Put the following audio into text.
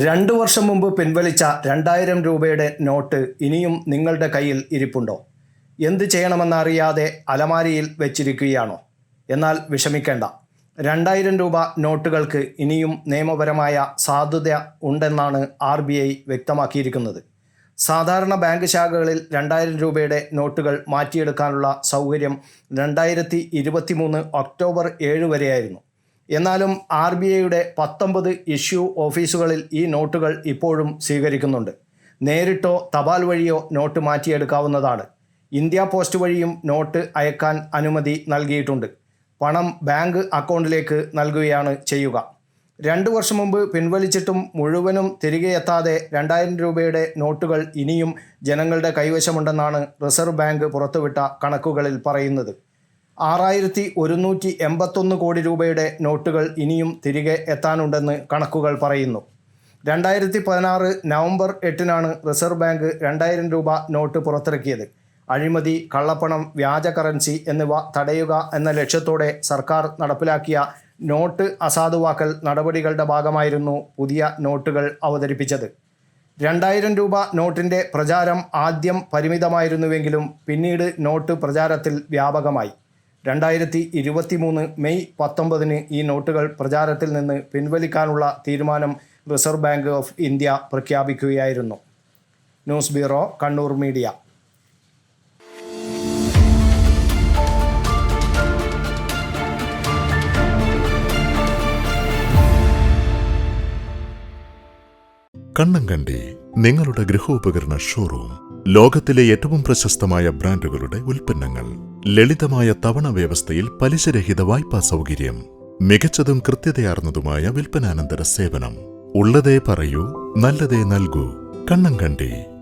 രണ്ടു വർഷം മുമ്പ് പിൻവലിച്ച രണ്ടായിരം രൂപയുടെ നോട്ട് ഇനിയും നിങ്ങളുടെ കയ്യിൽ ഇരിപ്പുണ്ടോ? എന്ത് ചെയ്യണമെന്നറിയാതെ അലമാരിയിൽ വെച്ചിരിക്കുകയാണോ? എന്നാൽ വിഷമിക്കേണ്ട. രണ്ടായിരം രൂപ നോട്ടുകൾക്ക് ഇനിയും നിയമപരമായ സാധുത ഉണ്ടെന്നാണ് ആർ ബി ഐ വ്യക്തമാക്കിയിരിക്കുന്നത്. സാധാരണ ബാങ്ക് ശാഖകളിൽ രണ്ടായിരം രൂപയുടെ നോട്ടുകൾ മാറ്റിയെടുക്കാനുള്ള സൗകര്യം രണ്ടായിരത്തി ഇരുപത്തി മൂന്ന് ഒക്ടോബർ ഏഴ് വരെയായിരുന്നു. എന്നാലും ആർ ബി ഐയുടെ പത്തൊമ്പത് ഇഷ്യൂ ഓഫീസുകളിൽ ഈ നോട്ടുകൾ ഇപ്പോഴും സ്വീകരിക്കുന്നുണ്ട്. നേരിട്ടോ തപാൽ വഴിയോ നോട്ട് മാറ്റിയെടുക്കാവുന്നതാണ്. ഇന്ത്യ പോസ്റ്റ് വഴിയും നോട്ട് അയക്കാൻ അനുമതി നൽകിയിട്ടുണ്ട്. പണം ബാങ്ക് അക്കൗണ്ടിലേക്ക് നൽകുകയാണ് ചെയ്യുക. രണ്ടു വർഷം മുമ്പ് പിൻവലിച്ചിട്ടും മുഴുവനും തിരികെ എത്താതെ രണ്ടായിരം രൂപയുടെ നോട്ടുകൾ ഇനിയും ജനങ്ങളുടെ കൈവശമുണ്ടെന്നാണ് റിസർവ് ബാങ്ക് പുറത്തുവിട്ട കണക്കുകളിൽ പറയുന്നത്. ആറായിരത്തി ഒരുന്നൂറ്റി എൺപത്തൊന്ന് കോടി രൂപയുടെ നോട്ടുകൾ ഇനിയും തിരികെ എത്താനുണ്ടെന്ന് കണക്കുകൾ പറയുന്നു. രണ്ടായിരത്തി പതിനാറ് നവംബർ എട്ടിനാണ് റിസർവ് ബാങ്ക് രണ്ടായിരം രൂപ നോട്ട് പുറത്തിറക്കിയത്. അഴിമതി കള്ളപ്പണം വ്യാജ കറൻസി എന്നിവ തടയുക എന്ന ലക്ഷ്യത്തോടെ സർക്കാർ നടപ്പിലാക്കിയ നോട്ട് അസാധുവാക്കൽ നടപടികളുടെ ഭാഗമായിരുന്നു പുതിയ നോട്ടുകൾ അവതരിപ്പിച്ചത്. രണ്ടായിരം രൂപ നോട്ടിന്റെ പ്രചാരം ആദ്യം പരിമിതമായിരുന്നുവെങ്കിലും പിന്നീട് നോട്ട് പ്രചാരത്തിൽ വ്യാപകമായി. രണ്ടായിരത്തി ഇരുപത്തി മൂന്ന് മെയ് പത്തൊമ്പതിന് ഈ നോട്ടുകൾ പ്രചാരത്തിൽ നിന്ന് പിൻവലിക്കാനുള്ള തീരുമാനം റിസർവ് ബാങ്ക് ഓഫ് ഇന്ത്യ പ്രഖ്യാപിക്കുകയായിരുന്നു. News bureau Kannur media. Kannankandi നിങ്ങളുടെ ഗൃഹോപകരണ ഷോറൂം ലോകത്തിലെ ഏറ്റവും പ്രശസ്തമായ ബ്രാൻഡുകളുടെ ഉൽപ്പന്നങ്ങൾ. ലളിതമായ തവണ വ്യവസ്ഥയിൽ പലിശരഹിത വായ്പാ സൗകര്യം മികച്ചതും കൃത്യതയാർന്നതുമായ വിൽപ്പനാനന്തര സേവനം. ഉള്ളതേ പറയൂ നല്ലതേ നൽകൂ. കണ്ണങ്കണ്ടി